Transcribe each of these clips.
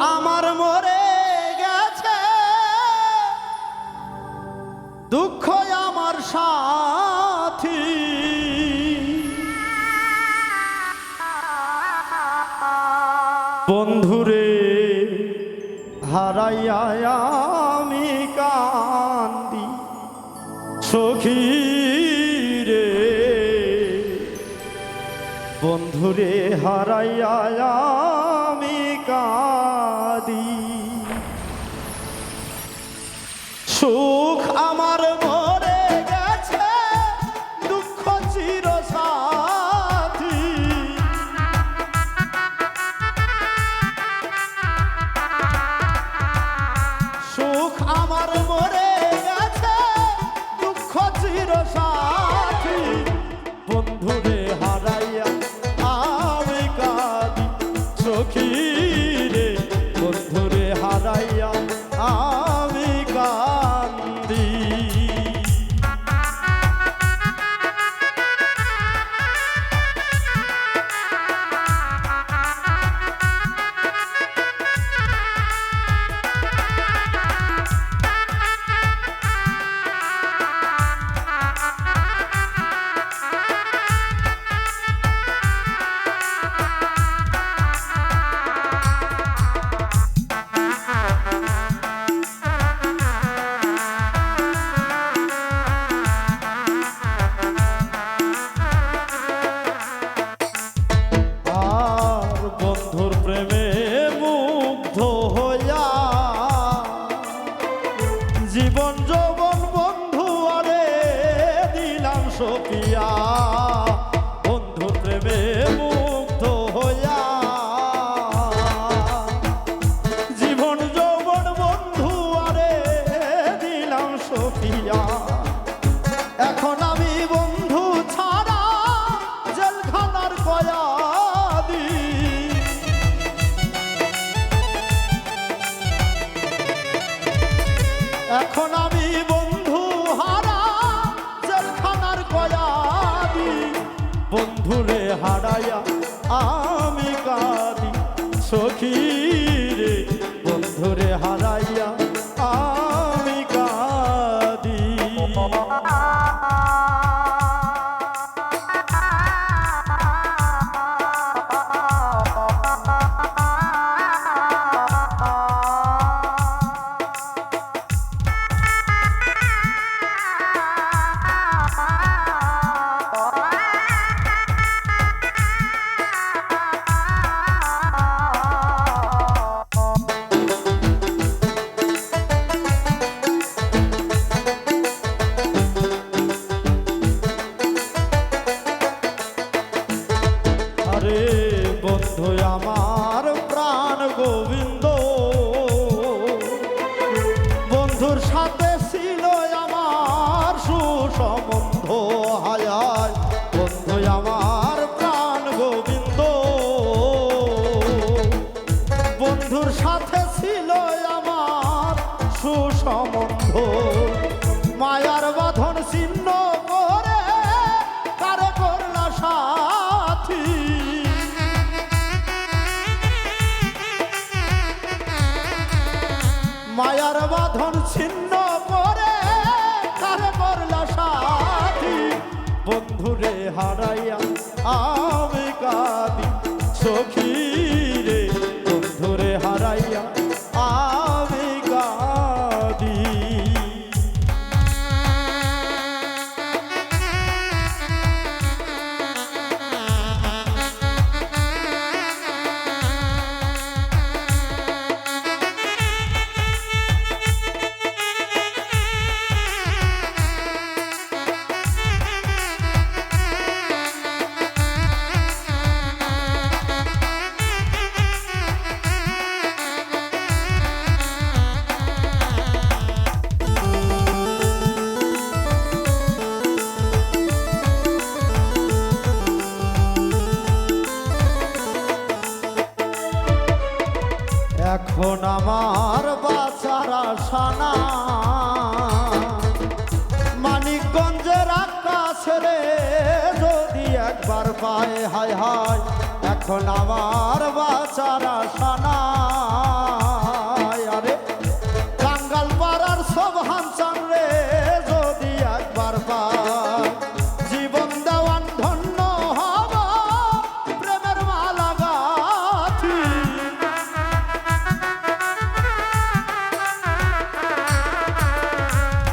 আমার মরে গেছে। দুঃখ আমার সাথী। বন্ধুরে হারাইয়া আমি কান্দি। সখী রে বন্ধুরে হারাইয়া কাঁদি। সুখ আমার মরে গেছে, দুঃখ চির সুখ আমার মরে গেছে, দুঃখ চির সাথী বন্ধুরে হারাইয়া আমি কাঁদি সখী বন্ধুরে হারাইয়া আমি কারি সখী রে বন্ধুরে হারাইয়া সুসম্বন্ধ মায়ার বাঁধন ছিন্ন করে কারে করলা সাথী? মায়ার বাঁধন ছিন্ন এখন আমার বাসার সানা মানিকগঞ্জের আকাশে রে, যদি একবার পায়, হায় হায়, এখন আমার বাসার সানা আরে কাঙ্গাল পাড়ার সব হামসান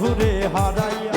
বন্ধুরে হারাইয়া